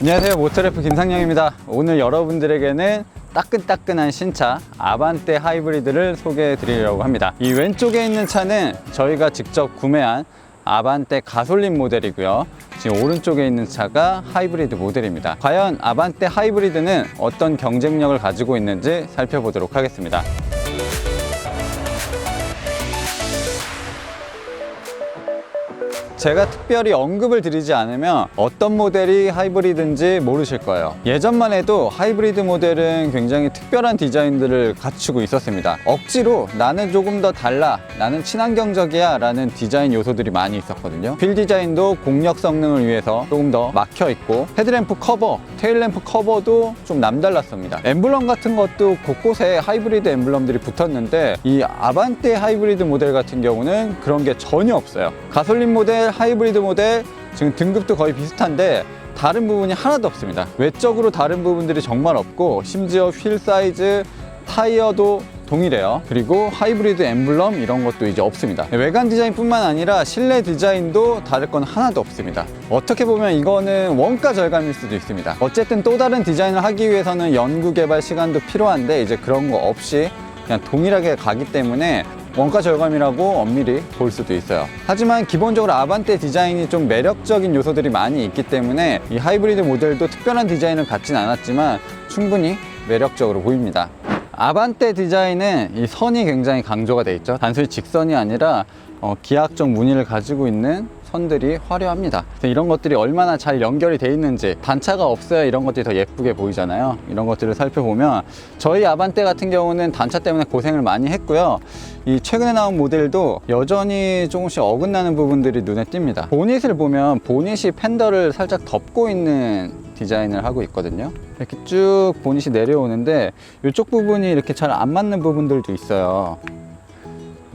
안녕하세요. 모터래프 김상영입니다. 오늘 여러분들에게는 따끈따끈한 신차 아반떼 하이브리드를 소개해 드리려고 합니다. 이 왼쪽에 있는 차는 저희가 직접 구매한 아반떼 가솔린 모델이고요. 지금 오른쪽에 있는 차가 하이브리드 모델입니다. 과연 아반떼 하이브리드는 어떤 경쟁력을 가지고 있는지 살펴보도록 하겠습니다 제가 특별히 언급을 드리지 않으면 어떤 모델이 하이브리드인지 모르실 거예요. 예전만 해도 하이브리드 모델은 굉장히 특별한 디자인들을 갖추고 있었습니다. 억지로 나는 조금 더 달라, 나는 친환경적이야 라는 디자인 요소들이 많이 있었거든요. 필 디자인도 공력 성능을 위해서 조금 더 막혀 있고 헤드램프 커버, 테일램프 커버도 좀 남달랐습니다. 엠블럼 같은 것도 곳곳에 하이브리드 엠블럼들이 붙었는데 이 아반떼 하이브리드 모델 같은 경우는 그런 게 전혀 없어요. 가솔린 모델, 하이브리드 모델 지금 등급도 거의 비슷한데 다른 부분이 하나도 없습니다. 외적으로 다른 부분들이 정말 없고 심지어 휠 사이즈, 타이어도 동일해요. 그리고 하이브리드 엠블럼 이런 것도 이제 없습니다. 외관 디자인뿐만 아니라 실내 디자인도 다를 건 하나도 없습니다. 어떻게 보면 이거는 원가 절감일 수도 있습니다. 어쨌든 또 다른 디자인을 하기 위해서는 연구 개발 시간도 필요한데 이제 그런 거 없이 그냥 동일하게 가기 때문에 원가 절감이라고 엄밀히 볼 수도 있어요. 하지만 기본적으로 아반떼 디자인이 좀 매력적인 요소들이 많이 있기 때문에 이 하이브리드 모델도 특별한 디자인을 갖진 않았지만 충분히 매력적으로 보입니다. 아반떼 디자인은 이 선이 굉장히 강조가 돼 있죠. 단순히 직선이 아니라 어, 기하학적 무늬를 가지고 있는 선들이 화려합니다. 이런 것들이 얼마나 잘 연결이 돼 있는지 단차가 없어야 이런 것들이 더 예쁘게 보이잖아요. 이런 것들을 살펴보면 저희 아반떼 같은 경우는 단차 때문에 고생을 많이 했고요. 이 최근에 나온 모델도 여전히 조금씩 어긋나는 부분들이 눈에 띕니다. 보닛을 보면 보닛이 팬더를 살짝 덮고 있는 디자인을 하고 있거든요. 이렇게 쭉 보닛이 내려오는데 이쪽 부분이 이렇게 잘 안 맞는 부분들도 있어요.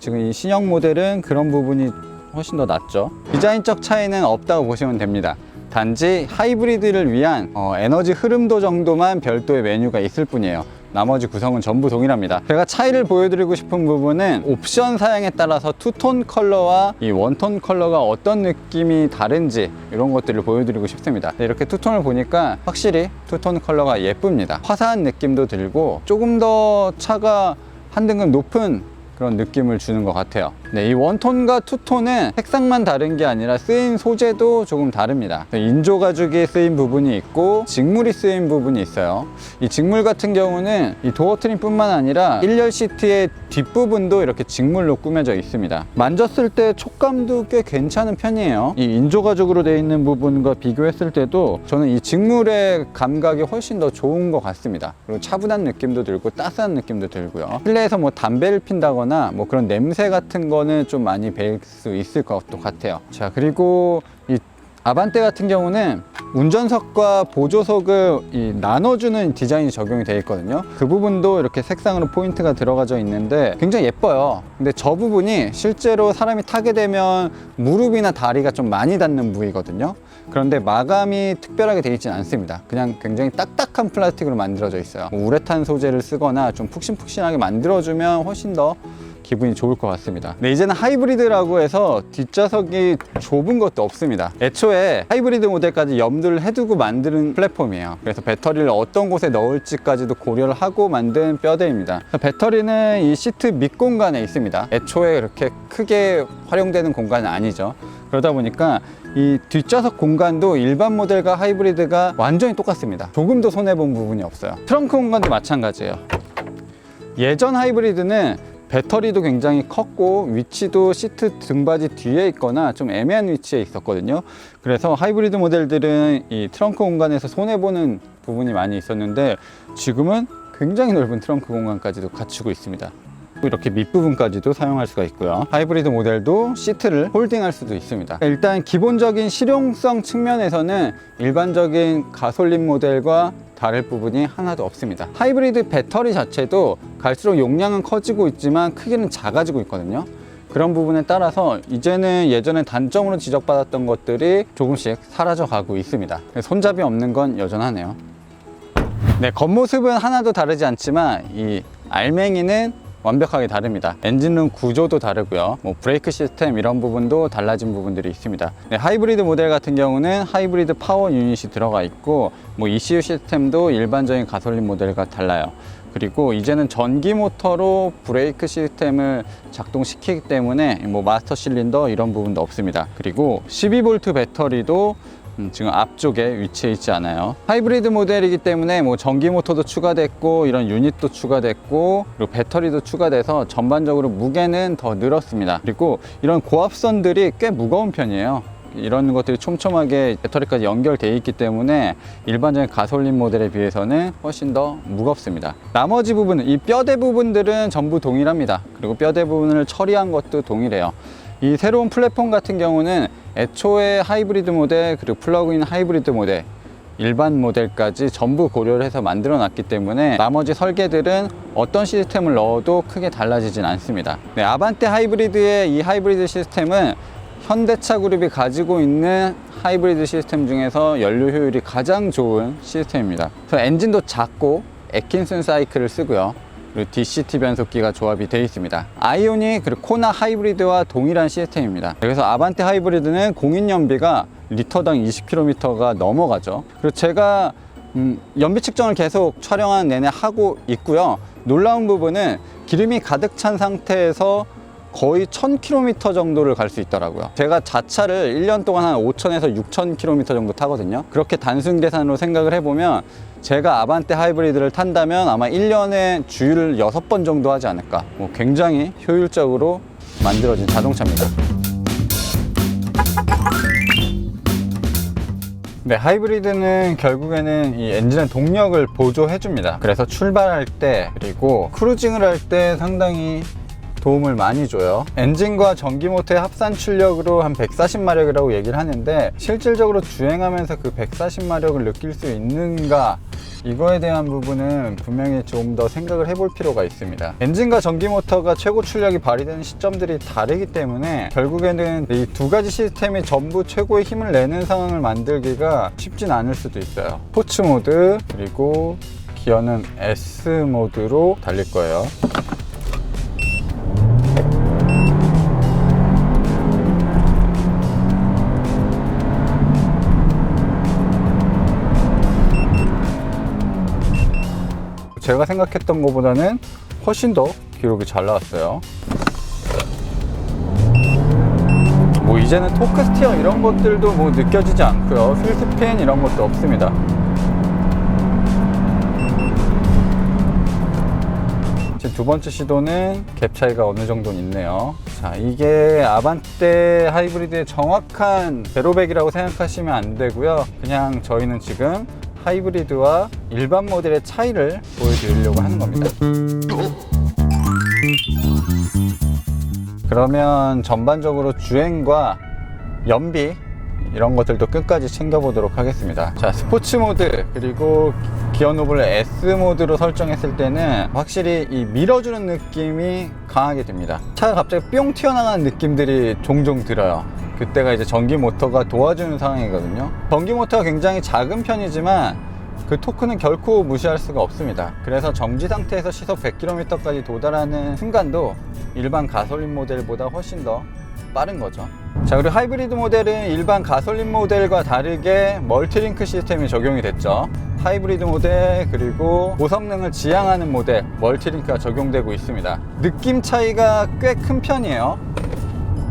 지금 이 신형 모델은 그런 부분이 훨씬 더 낫죠. 디자인적 차이는 없다고 보시면 됩니다. 단지 하이브리드를 위한 어, 에너지 흐름도 정도만 별도의 메뉴가 있을 뿐이에요. 나머지 구성은 전부 동일합니다. 제가 차이를 보여드리고 싶은 부분은 옵션 사양에 따라서 투톤 컬러와 이 원톤 컬러가 어떤 느낌이 다른지 이런 것들을 보여드리고 싶습니다. 네, 이렇게 투톤을 보니까 확실히 투톤 컬러가 예쁩니다. 화사한 느낌도 들고 조금 더 차가 한 등급 높은 그런 느낌을 주는 것 같아요. 네, 이 원톤과 투톤은 색상만 다른 게 아니라 쓰인 소재도 조금 다릅니다. 인조 가죽이 쓰인 부분이 있고 직물이 쓰인 부분이 있어요. 이 직물 같은 경우는 이 도어 트림뿐만 아니라 1열 시트의 뒷부분도 이렇게 직물로 꾸며져 있습니다. 만졌을 때 촉감도 꽤 괜찮은 편이에요. 이 인조 가죽으로 되어 있는 부분과 비교했을 때도 저는 이 직물의 감각이 훨씬 더 좋은 것 같습니다. 그리고 차분한 느낌도 들고 따스한 느낌도 들고요. 실내에서 뭐 담배를 핀다거나 뭐 그런 냄새 같은 거는 좀 많이 뵐수 있을 것도 같아요. 자, 그리고 이 아반떼 같은 경우는 운전석과 보조석을 이 나눠주는 디자인이 적용이 되어 있거든요. 그 부분도 이렇게 색상으로 포인트가 들어가져 있는데 굉장히 예뻐요. 근데 저 부분이 실제로 사람이 타게 되면 무릎이나 다리가 좀 많이 닿는 부위거든요. 그런데 마감이 특별하게 되어 있지는 않습니다. 그냥 굉장히 딱딱한 플라스틱으로 만들어져 있어요. 뭐 우레탄 소재를 쓰거나 좀 푹신푹신하게 만들어주면 훨씬 더 기분이 좋을 것 같습니다. 네, 이제는 하이브리드라고 해서 뒷좌석이 좁은 것도 없습니다. 애초에 하이브리드 모델까지 염두를 해두고 만드는 플랫폼이에요. 그래서 배터리를 어떤 곳에 넣을지까지도 고려를 하고 만든 뼈대입니다. 배터리는 이 시트 밑공간에 있습니다. 애초에 그렇게 크게 활용되는 공간은 아니죠. 그러다 보니까 이 뒷좌석 공간도 일반 모델과 하이브리드가 완전히 똑같습니다. 조금도 손해본 부분이 없어요. 트렁크 공간도 마찬가지예요. 예전 하이브리드는 배터리도 굉장히 컸고 위치도 시트 등받이 뒤에 있거나 좀 애매한 위치에 있었거든요. 그래서 하이브리드 모델들은 이 트렁크 공간에서 손해보는 부분이 많이 있었는데 지금은 굉장히 넓은 트렁크 공간까지도 갖추고 있습니다. 이렇게 밑부분까지도 사용할 수가 있고요. 하이브리드 모델도 시트를 홀딩할 수도 있습니다. 일단 기본적인 실용성 측면에서는 일반적인 가솔린 모델과 다를 부분이 하나도 없습니다. 하이브리드 배터리 자체도 갈수록 용량은 커지고 있지만 크기는 작아지고 있거든요. 그런 부분에 따라서 이제는 예전에 단점으로 지적받았던 것들이 조금씩 사라져 가고 있습니다. 손잡이 없는 건 여전하네요. 네, 겉모습은 하나도 다르지 않지만 이 알맹이는 완벽하게 다릅니다. 엔진룸 구조도 다르고요. 뭐 브레이크 시스템 이런 부분도 달라진 부분들이 있습니다. 네, 하이브리드 모델 같은 경우는 하이브리드 파워 유닛이 들어가 있고 뭐 ECU 시스템도 일반적인 가솔린 모델과 달라요. 그리고 이제는 전기 모터로 브레이크 시스템을 작동시키기 때문에 뭐 마스터 실린더 이런 부분도 없습니다. 그리고 12V 배터리도 음, 지금 앞쪽에 위치해 있지 않아요. 하이브리드 모델이기 때문에 뭐 전기 모터도 추가됐고 이런 유닛도 추가됐고 그리고 배터리도 추가돼서 전반적으로 무게는 더 늘었습니다. 그리고 이런 고압선들이 꽤 무거운 편이에요. 이런 것들이 촘촘하게 배터리까지 연결되어 있기 때문에 일반적인 가솔린 모델에 비해서는 훨씬 더 무겁습니다. 나머지 부분은 이 뼈대 부분들은 전부 동일합니다. 그리고 뼈대 부분을 처리한 것도 동일해요. 이 새로운 플랫폼 같은 경우는 애초에 하이브리드 모델 그리고 플러그인 하이브리드 모델 일반 모델까지 전부 고려를 해서 만들어 놨기 때문에 나머지 설계들은 어떤 시스템을 넣어도 크게 달라지진 않습니다. 네, 아반떼 하이브리드의 이 하이브리드 시스템은 현대차 그룹이 가지고 있는 하이브리드 시스템 중에서 연료 효율이 가장 좋은 시스템입니다. 그래서 엔진도 작고 에킨슨 사이클을 쓰고요. 그리고 DCT 변속기가 조합이 되어 있습니다. 아이오닉 그리고 코나 하이브리드와 동일한 시스템입니다. 그래서 아반떼 하이브리드는 공인 연비가 리터당 20km가 넘어가죠. 그리고 제가 음, 연비 측정을 계속 촬영한 내내 하고 있고요. 놀라운 부분은 기름이 가득 찬 상태에서 거의 1000km 정도를 갈 수 있더라고요. 제가 자차를 1년 동안 한 5000에서 6000km 정도 타거든요. 그렇게 단순 계산으로 생각을 해보면 제가 아반떼 하이브리드를 탄다면 아마 1년에 주유를 6번 정도 하지 않을까. 뭐 굉장히 효율적으로 만들어진 자동차입니다. 네, 하이브리드는 결국에는 이 엔진의 동력을 보조해 줍니다. 그래서 출발할 때 그리고 크루징을 할 때 상당히 도움을 많이 줘요. 엔진과 전기 모터의 합산 출력으로 한 140마력이라고 얘기를 하는데 실질적으로 주행하면서 그 140마력을 느낄 수 있는가 이거에 대한 부분은 분명히 좀 더 생각을 해볼 필요가 있습니다. 엔진과 전기 모터가 최고 출력이 발휘되는 시점들이 다르기 때문에 결국에는 이 두 가지 시스템이 전부 최고의 힘을 내는 상황을 만들기가 쉽진 않을 수도 있어요. 스포츠 모드 그리고 기어는 S 모드로 달릴 거예요. 제가 생각했던 것보다는 훨씬 더 기록이 잘 나왔어요. 뭐 이제는 토크 스티어 이런 것들도 뭐 느껴지지 않고요. 휠스핀 이런 것도 없습니다. 두 번째 시도는 갭 차이가 어느 정도는 있네요. 자, 이게 아반떼 하이브리드의 정확한 제로백이라고 생각하시면 안 되고요. 그냥 저희는 지금 하이브리드와 일반 모델의 차이를 보여드리려고 하는 겁니다. 그러면 전반적으로 주행과 연비 이런 것들도 끝까지 챙겨보도록 하겠습니다. 자, 스포츠 모드 그리고 기어 노블 S 모드로 설정했을 때는 확실히 이 밀어주는 느낌이 강하게 됩니다. 차가 갑자기 뿅 튀어나가는 느낌들이 종종 들어요. 그때가 이제 전기 모터가 도와주는 상황이거든요. 전기 모터가 굉장히 작은 편이지만 그 토크는 결코 무시할 수가 없습니다. 그래서 정지 상태에서 시속 100km까지 도달하는 순간도 일반 가솔린 모델보다 훨씬 더 빠른 거죠. 자, 그리고 하이브리드 모델은 일반 가솔린 모델과 다르게 멀티링크 시스템이 적용이 됐죠. 하이브리드 모델 그리고 고성능을 지향하는 모델 멀티링크가 적용되고 있습니다. 느낌 차이가 꽤 큰 편이에요.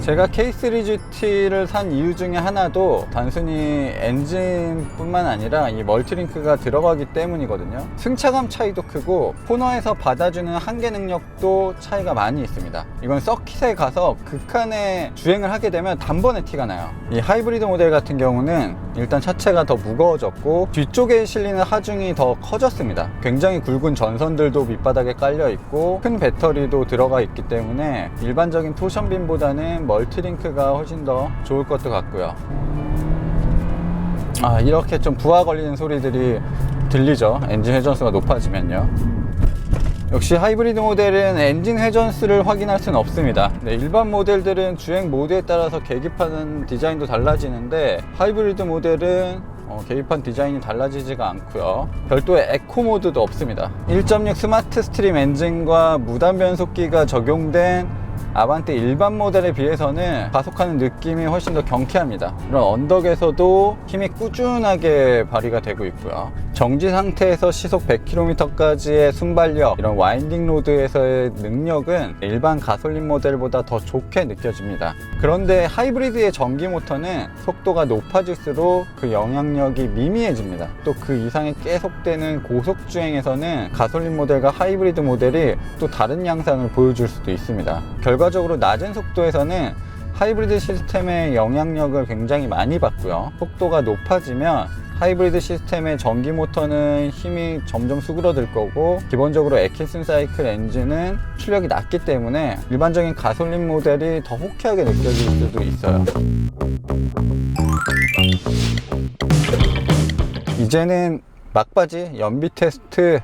제가 K3GT를 산 이유 중에 하나도 단순히 엔진뿐만 아니라 이 멀티링크가 들어가기 때문이거든요. 승차감 차이도 크고 코너에서 받아주는 한계 능력도 차이가 많이 있습니다. 이건 서킷에 가서 극한의 주행을 하게 되면 단번에 티가 나요. 이 하이브리드 모델 같은 경우는 일단 차체가 더 무거워졌고 뒤쪽에 실리는 하중이 더 커졌습니다. 굉장히 굵은 전선들도 밑바닥에 깔려 있고 큰 배터리도 들어가 있기 때문에 일반적인 토션빔보다는 멀티링크가 훨씬 더 좋을 것도 같고요. 아 이렇게 좀 부하 걸리는 소리들이 들리죠. 엔진 회전수가 높아지면요. 역시 하이브리드 모델은 엔진 회전수를 확인할 수는 없습니다. 네, 일반 모델들은 주행 모드에 따라서 계기판 디자인도 달라지는데 하이브리드 모델은 어, 계기판 디자인이 달라지지가 않고요. 별도의 에코 모드도 없습니다. 1.6 스마트 스트림 엔진과 무단 변속기가 적용된 아반떼 일반 모델에 비해서는 가속하는 느낌이 훨씬 더 경쾌합니다. 이런 언덕에서도 힘이 꾸준하게 발휘가 되고 있고요. 정지 상태에서 시속 100km까지의 순발력, 이런 와인딩 로드에서의 능력은 일반 가솔린 모델보다 더 좋게 느껴집니다. 그런데 하이브리드의 전기 모터는 속도가 높아질수록 그 영향력이 미미해집니다. 또 그 이상의 계속되는 고속 주행에서는 가솔린 모델과 하이브리드 모델이 또 다른 양상을 보여줄 수도 있습니다. 결과 적으로 낮은 속도에서는 하이브리드 시스템의 영향력을 굉장히 많이 받고요. 속도가 높아지면 하이브리드 시스템의 전기 모터는 힘이 점점 수그러들 거고 기본적으로 에키슨 사이클 엔진은 출력이 낮기 때문에 일반적인 가솔린 모델이 더 호쾌하게 느껴질 수도 있어요. 이제는 막바지 연비 테스트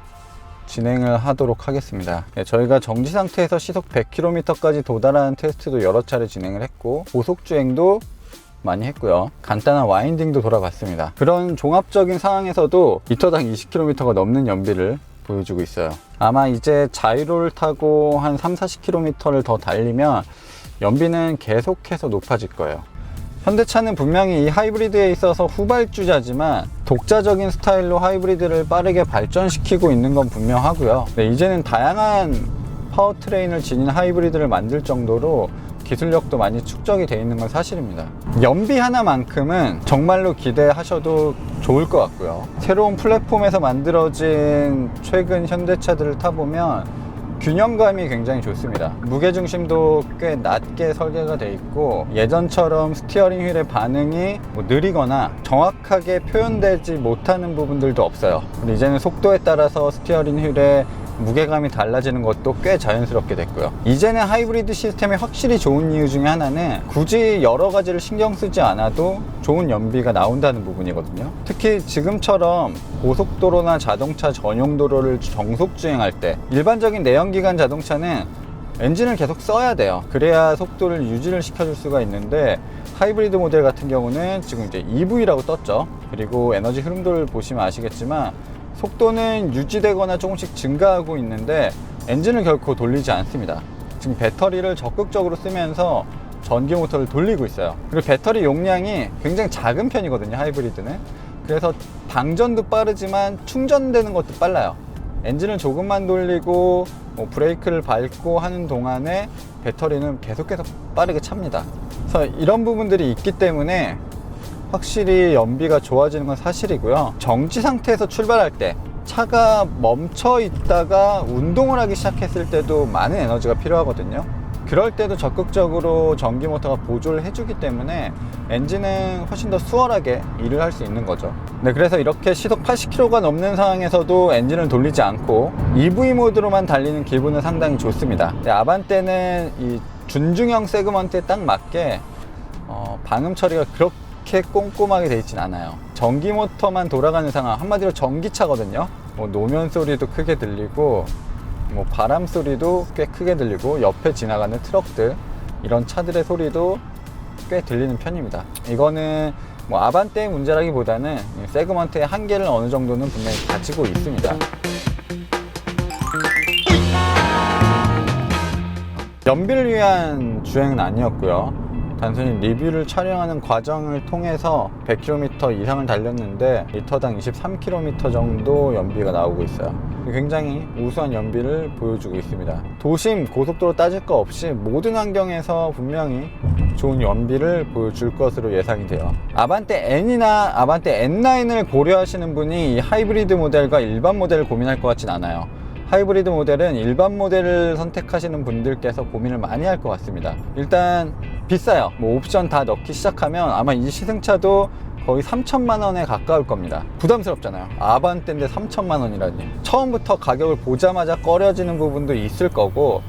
진행을 하도록 하겠습니다. 네, 저희가 정지 상태에서 시속 100km까지 도달하는 테스트도 여러 차례 진행을 했고 고속 주행도 많이 했고요. 간단한 와인딩도 돌아봤습니다. 그런 종합적인 상황에서도 리터당 20km가 넘는 연비를 보여주고 있어요. 아마 이제 자이로를 타고 한 3, 40km를 더 달리면 연비는 계속해서 높아질 거예요. 현대차는 분명히 이 하이브리드에 있어서 후발주자지만 독자적인 스타일로 하이브리드를 빠르게 발전시키고 있는 건 분명하고요. 네, 이제는 다양한 파워트레인을 지닌 하이브리드를 만들 정도로 기술력도 많이 축적이 돼 있는 건 사실입니다. 연비 하나만큼은 정말로 기대하셔도 좋을 것 같고요. 새로운 플랫폼에서 만들어진 최근 현대차들을 타보면 균형감이 굉장히 좋습니다. 무게중심도 꽤 낮게 설계가 돼 있고 예전처럼 스티어링 휠의 반응이 뭐 느리거나 정확하게 표현되지 못하는 부분들도 없어요. 그리고 이제는 속도에 따라서 스티어링 휠의 무게감이 달라지는 것도 꽤 자연스럽게 됐고요. 이제는 하이브리드 시스템이 확실히 좋은 이유 중에 하나는 굳이 여러 가지를 신경 쓰지 않아도 좋은 연비가 나온다는 부분이거든요. 특히 지금처럼 고속도로나 자동차 전용 도로를 정속 주행할 때 일반적인 내연기관 자동차는 엔진을 계속 써야 돼요. 그래야 속도를 유지를 시켜줄 수가 있는데 하이브리드 모델 같은 경우는 지금 이제 EV라고 떴죠. 그리고 에너지 흐름도를 보시면 아시겠지만 속도는 유지되거나 조금씩 증가하고 있는데 엔진을 결코 돌리지 않습니다. 지금 배터리를 적극적으로 쓰면서 전기 모터를 돌리고 있어요. 그리고 배터리 용량이 굉장히 작은 편이거든요, 하이브리드는. 그래서 방전도 빠르지만 충전되는 것도 빨라요. 엔진을 조금만 돌리고 뭐 브레이크를 밟고 하는 동안에 배터리는 계속해서 빠르게 찹니다. 그래서 이런 부분들이 있기 때문에 확실히 연비가 좋아지는 건 사실이고요. 정지 상태에서 출발할 때 차가 멈춰 있다가 운동을 하기 시작했을 때도 많은 에너지가 필요하거든요. 그럴 때도 적극적으로 전기 모터가 보조를 해주기 때문에 엔진은 훨씬 더 수월하게 일을 할 수 있는 거죠. 네, 그래서 이렇게 시속 80km가 넘는 상황에서도 엔진을 돌리지 않고 EV 모드로만 달리는 기분은 상당히 좋습니다. 네, 아반떼는 이 준중형 세그먼트에 딱 맞게 어, 방음 처리가 그렇게 꼼꼼하게 돼 있진 않아요. 전기 모터만 돌아가는 상황, 한마디로 전기차거든요. 뭐 노면 소리도 크게 들리고 뭐 바람 소리도 꽤 크게 들리고 옆에 지나가는 트럭들 이런 차들의 소리도 꽤 들리는 편입니다. 이거는 뭐 아반떼의 문제라기보다는 세그먼트의 한계를 어느 정도는 분명히 가지고 있습니다. 연비를 위한 주행은 아니었고요. 단순히 리뷰를 촬영하는 과정을 통해서 100km 이상을 달렸는데 리터당 23km 정도 연비가 나오고 있어요. 굉장히 우수한 연비를 보여주고 있습니다. 도심 고속도로 따질 거 없이 모든 환경에서 분명히 좋은 연비를 보여줄 것으로 예상이 돼요. 아반떼 N이나 아반떼 N9을 고려하시는 분이 이 하이브리드 모델과 일반 모델을 고민할 것 같진 않아요. 하이브리드 모델은 일반 모델을 선택하시는 분들께서 고민을 많이 할 것 같습니다. 일단 비싸요. 뭐 옵션 다 넣기 시작하면 아마 이 시승차도 거의 3천만 원에 가까울 겁니다. 부담스럽잖아요. 아반떼인데 3천만 원이라니. 처음부터 가격을 보자마자 꺼려지는 부분도 있을 거고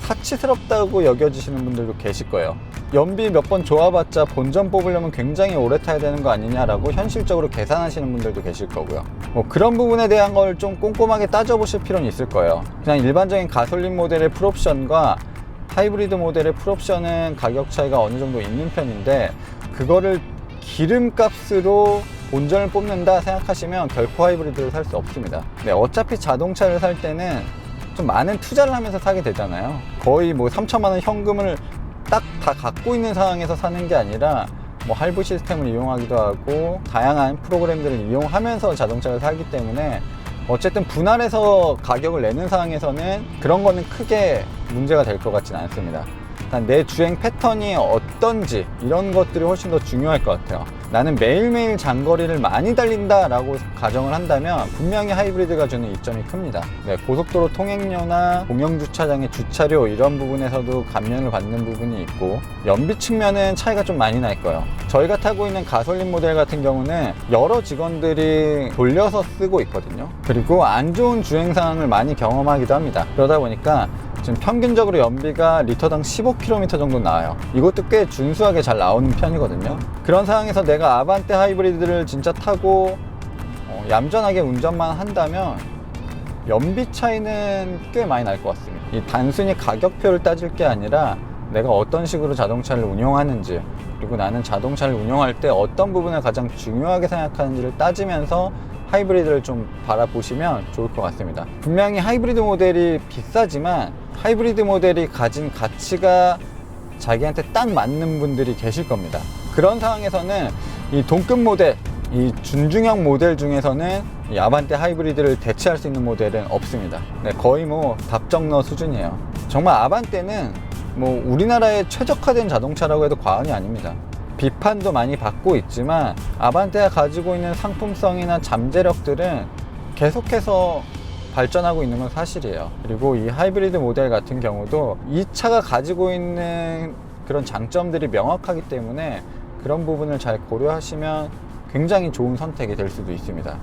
사치스럽다고 여겨지시는 분들도 계실 거예요. 연비 몇 번 좋아봤자 본전 뽑으려면 굉장히 오래 타야 되는 거 아니냐라고 현실적으로 계산하시는 분들도 계실 거고요. 뭐 그런 부분에 대한 걸 좀 꼼꼼하게 따져보실 필요는 있을 거예요. 그냥 일반적인 가솔린 모델의 풀옵션과 하이브리드 모델의 풀옵션은 가격 차이가 어느 정도 있는 편인데 그거를 기름값으로 본전을 뽑는다 생각하시면 결코 하이브리드를 살 수 없습니다. 네, 어차피 자동차를 살 때는 좀 많은 투자를 하면서 사게 되잖아요. 거의 뭐 3천만 원 현금을 딱 다 갖고 있는 상황에서 사는 게 아니라 뭐 할부 시스템을 이용하기도 하고 다양한 프로그램들을 이용하면서 자동차를 사기 때문에 어쨌든 분할해서 가격을 내는 상황에서는 그런 거는 크게 문제가 될 것 같지는 않습니다. 일단 내 주행 패턴이 어떤지 이런 것들이 훨씬 더 중요할 것 같아요. 나는 매일매일 장거리를 많이 달린다 라고 가정을 한다면 분명히 하이브리드가 주는 이점이 큽니다. 네, 고속도로 통행료나 공영주차장의 주차료 이런 부분에서도 감면을 받는 부분이 있고 연비 측면은 차이가 좀 많이 날 거예요. 저희가 타고 있는 가솔린 모델 같은 경우는 여러 직원들이 돌려서 쓰고 있거든요. 그리고 안 좋은 주행 상황을 많이 경험하기도 합니다. 그러다 보니까 지금 평균적으로 연비가 리터당 15km 정도 나와요. 이것도 꽤 준수하게 잘 나오는 편이거든요. 그런 상황에서 내가 아반떼 하이브리드를 진짜 타고 어, 얌전하게 운전만 한다면 연비 차이는 꽤 많이 날 것 같습니다. 이 단순히 가격표를 따질 게 아니라 내가 어떤 식으로 자동차를 운용하는지 그리고 나는 자동차를 운용할 때 어떤 부분을 가장 중요하게 생각하는지를 따지면서 하이브리드를 좀 바라보시면 좋을 것 같습니다. 분명히 하이브리드 모델이 비싸지만 하이브리드 모델이 가진 가치가 자기한테 딱 맞는 분들이 계실 겁니다. 그런 상황에서는 이 동급 모델, 이 준중형 모델 중에서는 이 아반떼 하이브리드를 대체할 수 있는 모델은 없습니다. 네, 거의 뭐 답정너 수준이에요. 정말 아반떼는 뭐 우리나라에 최적화된 자동차라고 해도 과언이 아닙니다. 비판도 많이 받고 있지만 아반떼가 가지고 있는 상품성이나 잠재력들은 계속해서 발전하고 있는 건 사실이에요. 그리고 이 하이브리드 모델 같은 경우도 이 차가 가지고 있는 그런 장점들이 명확하기 때문에 그런 부분을 잘 고려하시면 굉장히 좋은 선택이 될 수도 있습니다.